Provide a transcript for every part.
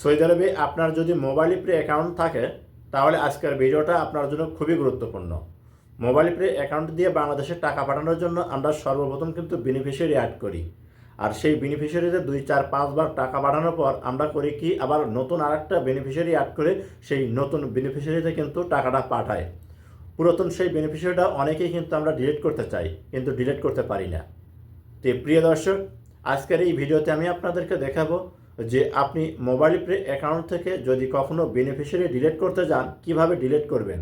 Saudi আরবে আপনার যদি মোবাইল প্রে অ্যাকাউন্ট থাকে, তাহলে আজকের ভিডিওটা আপনার জন্য খুবই গুরুত্বপূর্ণ। মোবাইল প্রে অ্যাকাউন্ট দিয়ে বাংলাদেশে টাকা পাঠানোর জন্য আমরা সর্বপ্রথম কিন্তু বেনিফিশিয়ারি অ্যাড করি। আর সেই বেনিফিশিয়ারিতে দুই, চার পাঁচবার টাকা পাঠানোর পর আমরা করি কি, আবার নতুন আরেকটা বেনিফিশিয়ারি অ্যাড করে সেই নতুন বেনিফিশিয়ারিতে কিন্তু টাকাটা পাঠায় পুরাতন সেই বেনিফিশিয়ারিটা অনেকেই কিন্তু আমরা ডিলিট করতে চাই, কিন্তু ডিলিট করতে পারি না। তো প্রিয় দর্শক, আজকের এই ভিডিওতে আমি আপনাদেরকে দেখাবো যে আপনি মোবাইল প্রে অ্যাকাউন্ট থেকে যদি কখনো বেনিফিশিয়ারি ডিলিট করতে যান, কীভাবে ডিলিট করবেন?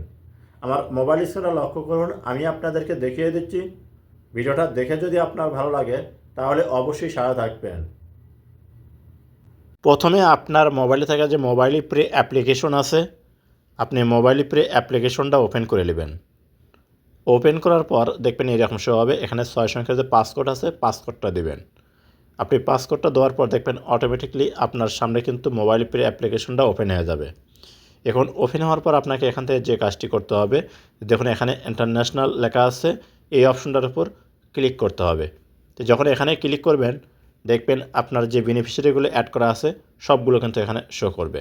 আমার মোবাইল স্ক্রিনটা লক্ষ্য করুন, আমি আপনাদেরকে দেখিয়ে দিচ্ছি। ভিডিওটা দেখে যদি আপনার ভালো লাগে, তাহলে অবশ্যই সারা থাকবেন। প্রথমে আপনার মোবাইলে থাকা যে মোবাইল প্রে অ্যাপ্লিকেশন আছে, আপনি মোবাইল প্রে অ্যাপ্লিকেশনটা ওপেন করে নেবেন। ওপেন করার পর দেখবেন এরকম শো হবে। এখানে ছয় সংখ্যার যে পাসকোড আছে পাসকোডটা দেবেন। আপনি পাসকোডটা দেওয়ার পর দেখবেন অটোমেটিকলি আপনার সামনে কিন্তু মোবাইল প্রে অ্যাপ্লিকেশনটা ওপেন হয়ে যাবে। এখন ওপেন হওয়ার পর আপনাকে এখান থেকে যে কাজটি করতে হবে, দেখুন এখানে ইন্টারন্যাশনাল লেখা আছে, এই অপশনটার উপর ক্লিক করতে হবে। তো যখন এখানে ক্লিক করবেন, দেখবেন আপনার যে বেনিফিশিয়ারিগুলো অ্যাড করা আছে, সবগুলো কিন্তু এখানে শো করবে।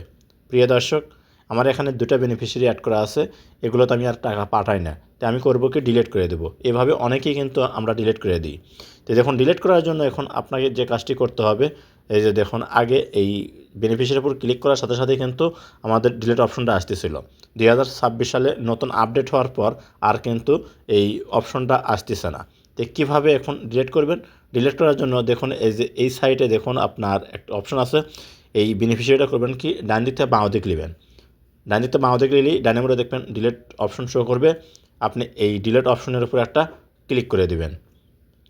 প্রিয় দর্শক আমার এখানে দুটো বেনিফিশিয়ারি অ্যাড করা আছে, এগুলোতে আমি আর টাকা পাঠাই না। তো আমি করব কি? ডিলিট করে দেবো। এভাবে অনেকেই কিন্তু আমরা ডিলিট করে দিই। তো দেখুন ডিলিট করার জন্য এখন আপনাকে যে কাজটি করতে হবে, এই যে দেখুন, আগে এই বেনিফিশিয়ারির উপর ক্লিক করার সাথে সাথে কিন্তু আমাদের ডিলিট অপশনটা আসতেছিল। দুই হাজার ছাব্বিশ সালে নতুন আপডেট হওয়ার পর আর কিন্তু এই অপশনটা আসতেছে না। তো কীভাবে এখন ডিলিট করবেন? ডিলিট করার জন্য দেখুন, এই যে এই সাইটে দেখুন, আপনার একটা অপশন আছে। এই বেনিফিশিয়ারিটা করবেন কি? ডান দিক থেকে বাঁ দিক নেবেন ডান দিক থেকে বাঁ দিক নিলেই ডানে মোড়ে দেখবেন ডিলেট অপশন শো করবে। আপনি এই ডিলেট অপশনের উপর একটা ক্লিক করে দিবেন।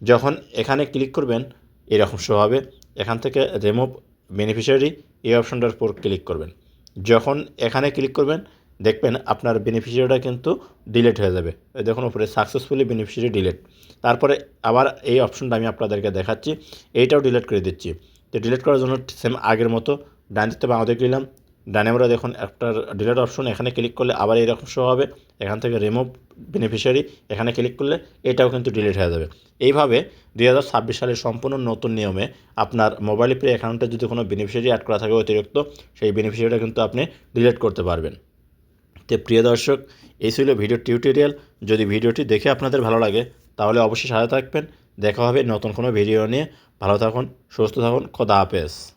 যখন এখানে ক্লিক করবেন, এরকম শো হবে। এখান থেকে রিমুভ বেনিফিশিয়ারি এই অপশনটার উপর ক্লিক করবেন। যখন এখানে ক্লিক করবেন, দেখবেন আপনার বেনিফিশিয়ারিটা কিন্তু ডিলেট হয়ে যাবে। দেখুন উপরে সাকসেসফুলি বেনিফিশিয়ারি ডিলেট তারপরে আবার এই অপশনটা আমি আপনাদেরকে দেখাচ্ছি। এইটাও ডিলেট করে দিচ্ছি। তো ডিলিট করার জন্য সেম আগের মতো ডান দিতে বাঁ দিকে নিলাম ডানে আমরা দেখুন একটা ডিলেট অপশন এখানে ক্লিক করলে আবার এরকম শো হবে। এখান থেকে রিমুভ বেনিফিশিয়ারি এখানে ক্লিক করলে এটাও কিন্তু ডিলিট হয়ে যাবে। এইভাবে দুই হাজার ছাব্বিশ সালের সম্পূর্ণ নতুন নিয়মে আপনার মোবাইল পে অ্যাকাউন্টে যদি কোনো বেনিফিশিয়ারি অ্যাড করা থাকে অতিরিক্ত, সেই বেনিফিশিয়ারিটা কিন্তু আপনি ডিলিট করতে পারবেন। তো প্রিয় দর্শক, এই ছিল ভিডিও টিউটোরিয়াল যদি ভিডিওটি দেখে আপনাদের ভালো লাগে, তাহলে অবশ্যই সাথে থাকবেন। দেখা হবে নতুন কোনো ভিডিও নিয়ে। ভালো থাকুন, সুস্থ থাকুন, খোদা হাফেজ।